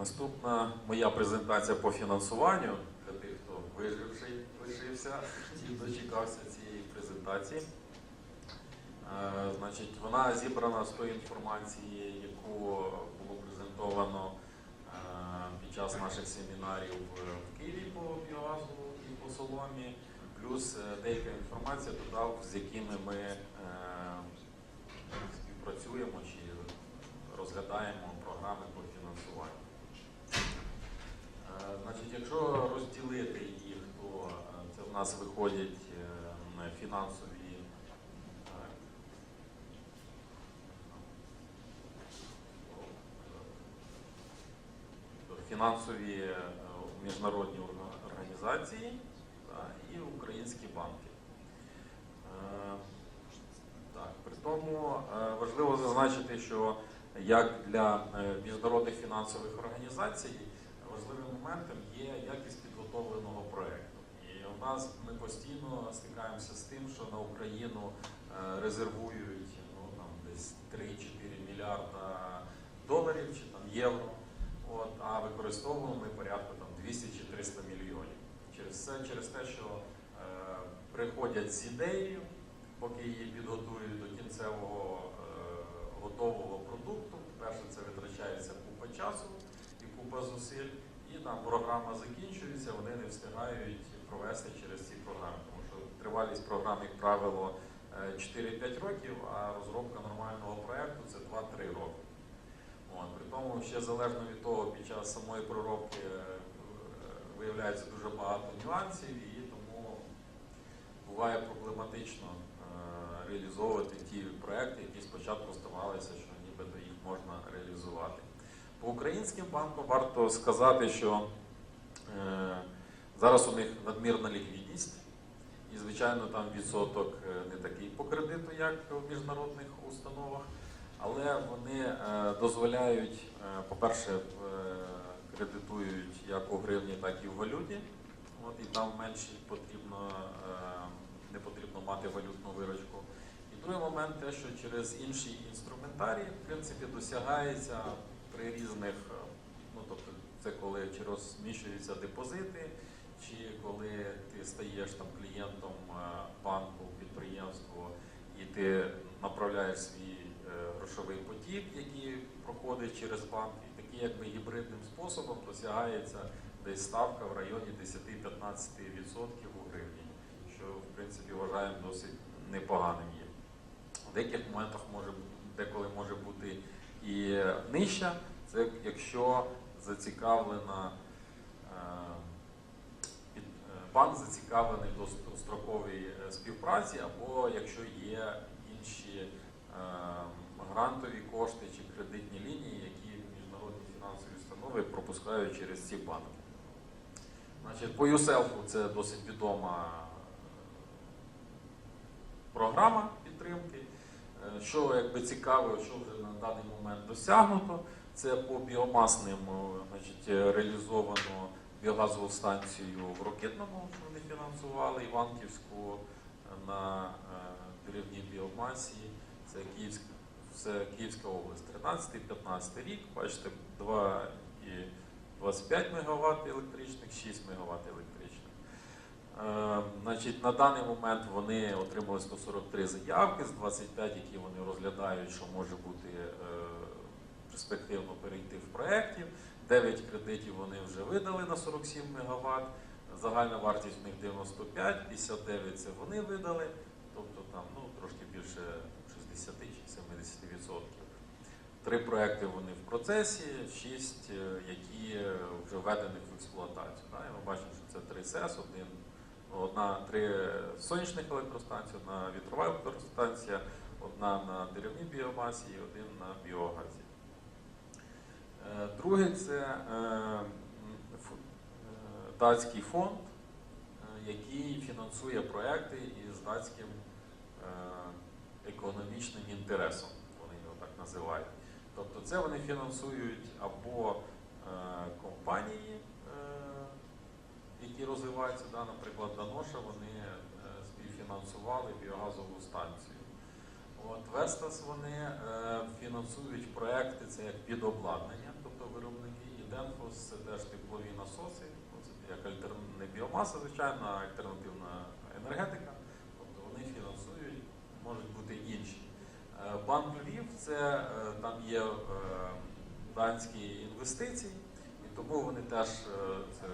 Наступна моя презентація по фінансуванню для тих, хто виживший лишився і дочекався цієї презентації. Е, Значить, вона зібрана з тої інформації, яку було презентовано е, під час наших семінарів в Києві по біогазу і по соломі, плюс е, деяка інформація додав, з якими ми співпрацюємо чи розглядаємо програми по фінансуванню. Е, Значить, якщо розділити їх, то е, це в нас виходять е, фінансові. Тобто Фінансові е, міжнародні організації і українські банки. Е, Так, при тому е, важливо зазначити, що як для е, міжнародних фінансових організацій важливим моментом є якість підготовленого нас ми постійно стикаємося з тим, що на Україну е, резервують ну, там, десь 3-4 мільярда доларів чи там, євро, от, а використовуємо ми порядку там, 200 чи 300 мільйонів. Через це, через те, що е, приходять з ідеєю, поки її підготують до кінцевого е, готового продукту. Перше, це витрачається купа часу і купа зусиль, і там програма закінчується, вони не встигають провести через ці програми, тому що тривалість програм, як правило, е, 4-5 років, а розробка нормального проєкту це 2-3 роки. От, при тому ще залежно від того, під час самої проробки е, виявляється дуже багато нюансів, і тому буває проблематично е, реалізовувати ті проекти, які спочатку здавалося, що нібито їх можна реалізувати. По українським банкам варто сказати, що е, зараз у них надмірна ліквідність, і, звичайно, там відсоток е, не такий по кредиту, як в міжнародних установах, але вони е, дозволяють, е, по-перше, кредитують як у гривні, так і в валюті. От, і там менше потрібно, не потрібно мати валютну виручку. І другий момент те, що через інший інструментарій, в принципі, досягається при різних, ну тобто це коли чи розміщуються депозити, чи коли ти стаєш там клієнтом е, банку, підприємства, і ти направляєш свій е, грошовий потік, який проходить через банк, і таким якби гібридним способом досягається десь ставка в районі 10-15% у гривні, що в принципі вважаємо досить непоганим є. В деяких моментах може деколи може бути і нижча, це якщо зацікавлена е, банк зацікавлений до ст- е, співпраці, або якщо є інші е, грантові кошти чи кредитні лінії, які міжнародні фінансові установи пропускають через ці банки. Значить, по USELF це досить відома програма підтримки. Е, Що якби цікаво, що вже на даний момент досягнуто, це по біомасним е, значить, е, реалізовано біогазову станцію в Рокитному, що вони фінансували, Іванківську е, на е, деревній біомасі. Це Київська, це Київська область, 13-15 рік. Бачите, 2,25 МВт електричних, 6 МВт електричних. Е, Значить, на даний момент вони отримали 143 заявки з 25, які вони розглядають, що може бути перспективно перейти в проєктів. 9 кредитів вони вже видали на 47 МВт. Загальна вартість в них 95, 59 це вони видали, тобто там ну, трошки більше 60 чи 70 відсотків. Три проекти вони в процесі, шість, е, які вже введені в експлуатацію. Да? Ми бачимо, що це три СЕС, один, одна три сонячних електростанції, одна вітрова електростанція, одна на деревній біомасі і один на біогазі. Е, Друге це е, е, датський фонд, який фінансує проекти із датським економічним інтересом, вони його так називають. Тобто це вони фінансують або компанії, які розвиваються, наприклад, Даноша, вони співфінансували біогазову станцію. Вестас вони е, фінансують проекти, це як підобладнання, тобто виробники, і Денфо мінус це теж теплові насоси. Ну, Це як альтерн- не біомаса, звичайно, а альтернативна енергетика. Тобто вони фінансують, можуть бути інші. Е, Банк Львів це е, там є данські інвестиції, і тому вони теж це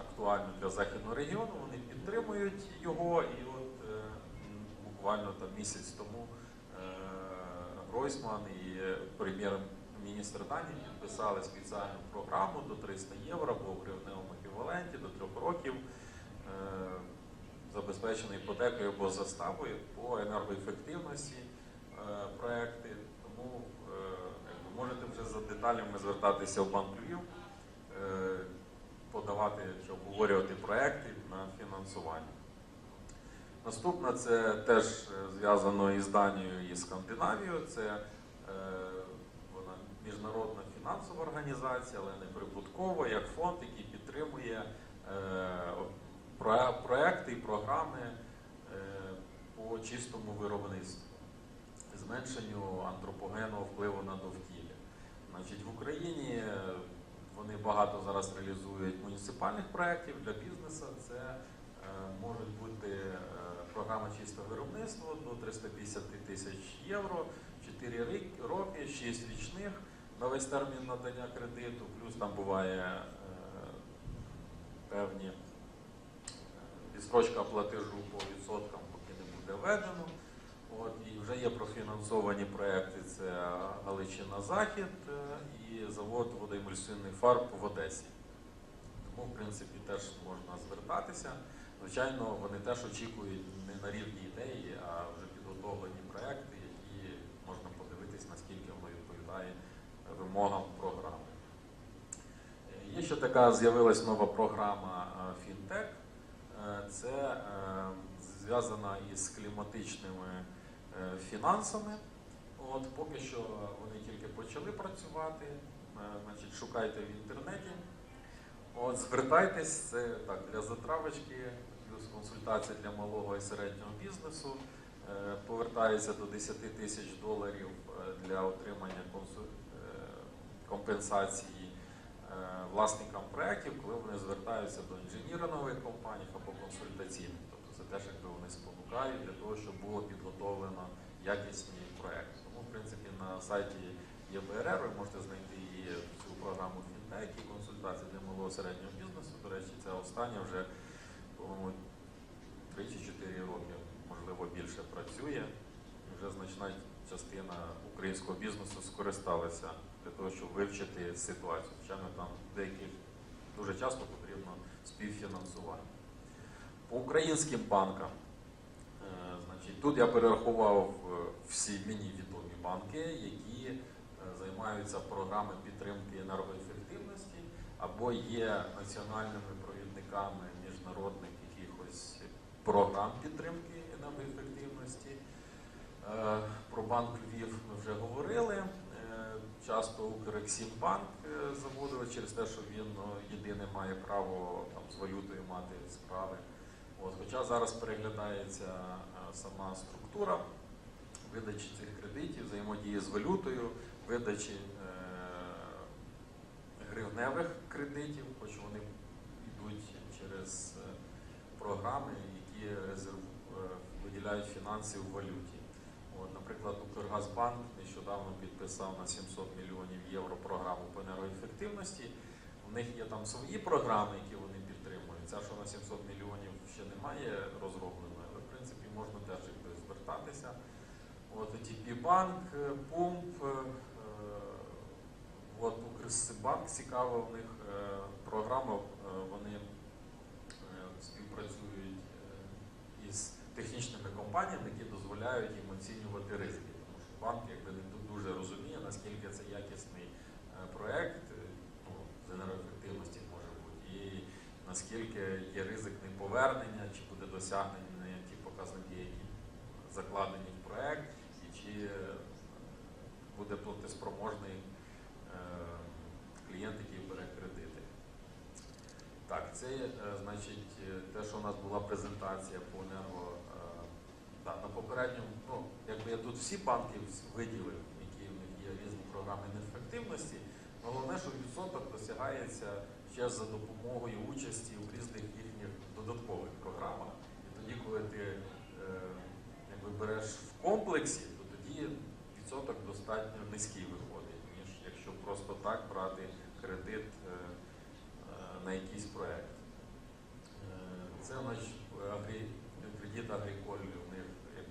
актуально для західного регіону. Вони підтримують його. І от буквально там місяць тому Гройсман і е, прем'єр-міністр Данії підписали спеціальну програму до 300 євро або в гривневому еквіваленті до трьох років. е, Забезпечений іпотекою або заставою по енергоефективності е, проекти. Тому е, якби, можете вже за деталями звертатися в банк Львів, е, подавати чи обговорювати проекти на фінансування. Наступна це теж зв'язано із Данією і Скандинавією. Це е, вона міжнародна фінансова організація, але не прибуткова, як фонд, який підтримує е, про- проекти і програми е, по чистому виробництву, зменшенню антропогенного впливу на довкілля. Значить, в Україні е, вони багато зараз реалізують муніципальних проєктів для бізнесу. Це е, можуть бути е, програма чисте виробництво до 350 тисяч євро, 4 роки, 6 річних на весь термін надання кредиту, плюс там буває е, певні е, відстрочка платежу по відсоткам, поки не буде введено. От, і вже є профінансовані проекти. Це Галичина Захід е, і завод водоемульсійних фарб в Одесі. Тому, в принципі, теж можна звертатися. Звичайно, вони теж очікують не на рівні ідеї, а вже підготовлені проекти, які можна подивитись, наскільки воно відповідає вимогам програми. Є ще така з'явилась нова програма Фінтек. Е, Це е, зв'язана із кліматичними е, фінансами. От, поки що вони тільки почали працювати. Значить, шукайте в інтернеті. От, звертайтесь, це так, для затравочки, плюс консультація для малого і середнього бізнесу. Е, Повертається до 10 тисяч доларів е, для отримання е, компенсації власникам проєктів, коли вони звертаються до інженірингових компаній або консультаційних. Тобто це теж якби вони спонукають для того, щоб було підготовлено якісні проекти. Тому, в принципі, на сайті ЄБРР ви можете знайти і цю програму фінтек, і консультації для малого середнього бізнесу. До речі, ця остання вже, по-моєму, 3 чи 4 роки, можливо, більше працює. Вже значна частина українського бізнесу скористалася для того, щоб вивчити ситуацію. Звичайно, там деяких дуже часто потрібно співфінансування. По українським банкам, е, значить, тут я перерахував е, всі мені відомі банки, які е, займаються програми підтримки енергоефективності або є національними провідниками міжнародних програм підтримки енергоефективності. Е, Про банк Львів ми вже говорили. Е, Часто Укрексімбанк е, заводили через те, що він ну, єдине має право там, з валютою мати справи. От, хоча зараз переглядається сама структура видачі цих кредитів, взаємодії з валютою, видачі е, гривневих кредитів, хоч вони йдуть через програми, резерв, е, виділяють фінанси в валюті. От, наприклад, Укргазбанк нещодавно підписав на 700 мільйонів євро програму по енергоефективності. У них є там свої програми, які вони підтримують. Ця, що на 700 мільйонів ще немає розробленої, але в принципі можна теж якби звертатися. От ТП банк, е, Пумп, е, от Укрсибанк цікава в них програма, вони е, співпрацюють е, із технічними компаніями, які дозволяють їм оцінювати ризики. Тому що банк якби не дуже розуміє, наскільки це якісний е, проект е, ну, з енергоефективності може бути, і наскільки є ризик неповернення, чи буде досягнені ті показники, які закладені в проект, і чи е, буде платоспроможний е, клієнт, який бере кредити. Так, це значить те, що у нас була презентація по енерго. Так, на попередньому, ну, якби я тут всі банки виділив, які в них є різні програми неефективності. Головне, що відсоток досягається ще за допомогою участі у різних їхніх додаткових програмах. І тоді, коли ти е, якби береш в комплексі, то тоді відсоток достатньо низький виходить, ніж якщо просто так брати кредит е, е, на якийсь проект. Е, Це агрі... кредит агриколь, у них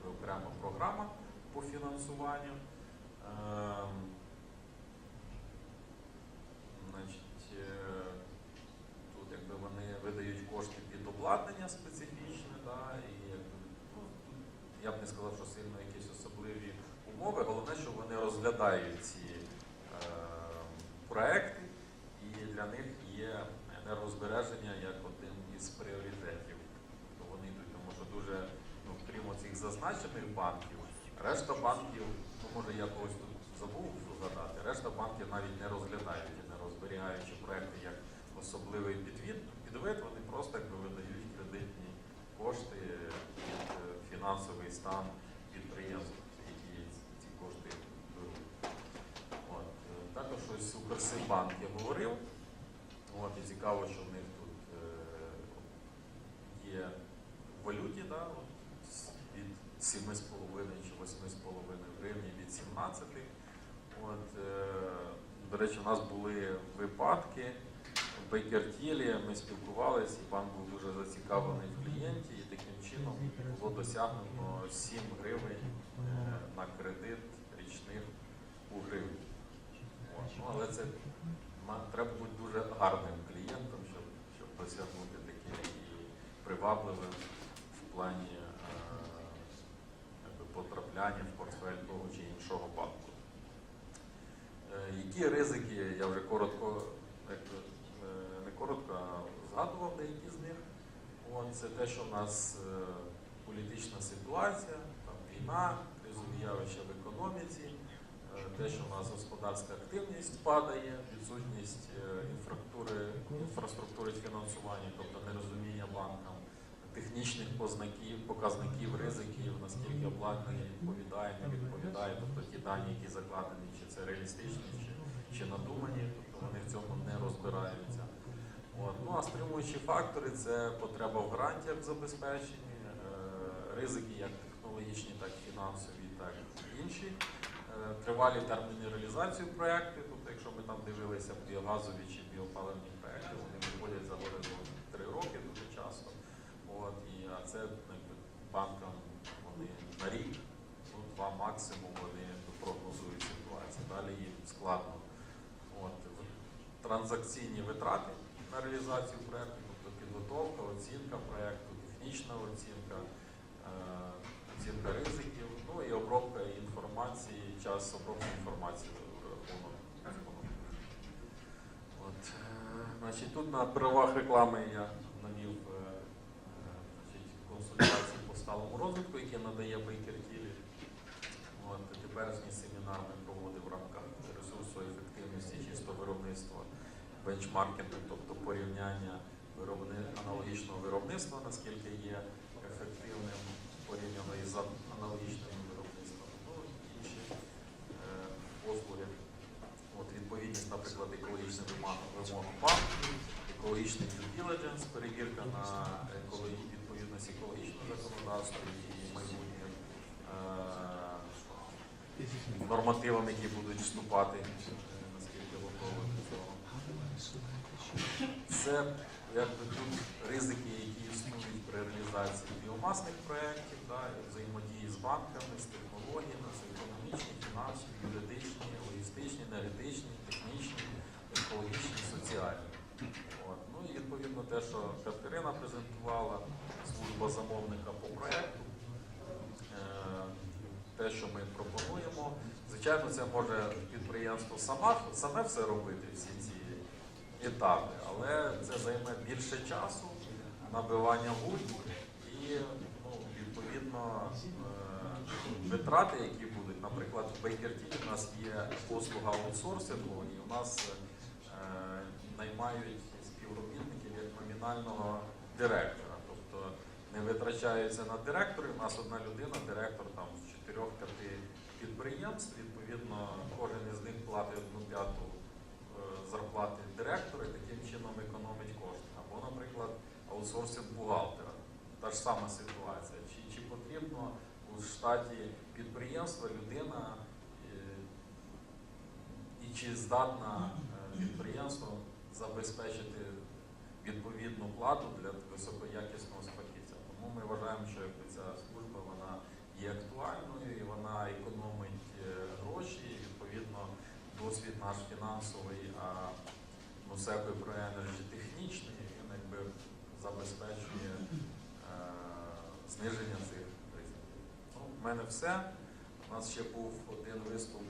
окрема програма по фінансуванню. Ем, Значить, е, тут якби вони видають кошти під обладнання специфічне, да, і якби, ну, я б не сказав, що сильно якісь особливі умови. Головне, що вони розглядають ці е, проекти, і для них є енергозбереження як один із пріоритетів. То вони йдуть, тому що дуже, ну, крім цих зазначених банків, решта банків, ну може я когось тут забув згадати, решта банків навіть не розглядають енергозберігаючі проекти як особливий підвід, підвид, вони просто якби видають кредитні кошти під е, фінансовий стан підприємств, які ці кошти беруть. От. е, Також ось Укрсибанк я говорив. От, і цікаво, що в них тут е, є в валюті, да, от, з- від 7,5 чи 8,5 гривні від 17. От, е, до речі, у нас були випадки в Бейкертілі, ми спілкувалися, і банк був дуже зацікавлений в клієнті, і таким чином було досягнено 7 гривень е, на кредит річних у гривні. Ну, але це треба бути дуже гарним клієнтом, щоб, щоб досягнути таким і привабливим в плані потрапляння в портфель того чи іншого банку. Е, Які ризики, я вже коротко, е, не коротко, а згадував деякі з них. Це те, що в нас е, політична ситуація, там, війна, кризові явища в економіці, те, що в нас господарська активність падає, відсутність інфраструктури, інфраструктури фінансування, тобто нерозуміння банкам, технічних познаків, показників, ризиків, наскільки обладнання відповідає, не відповідає, тобто ті дані, які закладені, чи це реалістичні, чи, чи надумані, тобто вони в цьому не розбираються. От. Ну а стримуючі фактори це потреба в гарантіях в забезпеченні, е, ризики як технологічні, так і фінансові, так і інші. Е, Тривалі терміни реалізації проєктів, тобто якщо ми там дивилися біогазові чи біопаливні проєкти, вони виходять за горизонт 3 роки дуже часто. От, і, а це якби, банкам вони на рік, ну, два максимум вони прогнозують ситуацію. Далі їм складно. От, в- транзакційні витрати на реалізацію проєкту, тобто підготовка, оцінка проєкту, технічна оцінка, е, оцінка ризиків, ну і обробка інформації, час обробки інформації. От, е, значить, тут на правах реклами я навів е, значить, консультації по сталому розвитку, які надає Tilly. От, теперішній семінар ми проводимо в рамках ресурсу ефективності чисто виробництва, бенчмаркінгу, тобто порівняння аналогічного виробництва, наскільки є ефективним порівняно із аналогічним виробництвом. Ну, інші е, послуги. От, відповідність, наприклад, екологічним вимогам вимогам банку, екологічний due diligence, перевірка на екологі... відповідність екологічного законодавства і майбутнім е, нормативам, які будуть вступати, е, наскільки готові Все якби тут ризики, які існують при реалізації біомасних проєктів, да, взаємодії з банками, з технологіями, це економічні, фінансові, юридичні, логістичні, енергетичні, технічні, екологічні, соціальні. От. Ну і відповідно те, що Катерина презентувала, служба замовника по проєкту, е, те, що ми пропонуємо. Звичайно, це може підприємство сама, саме все робити, всі ці етапи, але це займе більше часу, набивання гуль і ну, відповідно е, витрати, які будуть. Наприклад, в Tilly у нас є послуга аутсорсингу, і у нас е, наймають співробітників як номінального директора. Тобто не витрачаються на директорів. У нас одна людина, директор там з 4-5 підприємств. Відповідно, кожен із них платить одну п'яту зарплати директора і таким чином економить кошти. Або, наприклад, аутсорсинг бухгалтера. Та ж сама ситуація. Чи, чи потрібно у штаті підприємства людина е, і чи здатна е, підприємство забезпечити відповідну плату для високоякісного фахівця. Тому ми вважаємо, що ця служба вона є актуальною і вона економить е, гроші. Досвід наш фінансовий, а ну, секой про енерджі технічний, він якби забезпечує е, зниження цих ризиків. Ну, в мене все. У нас ще був один виступ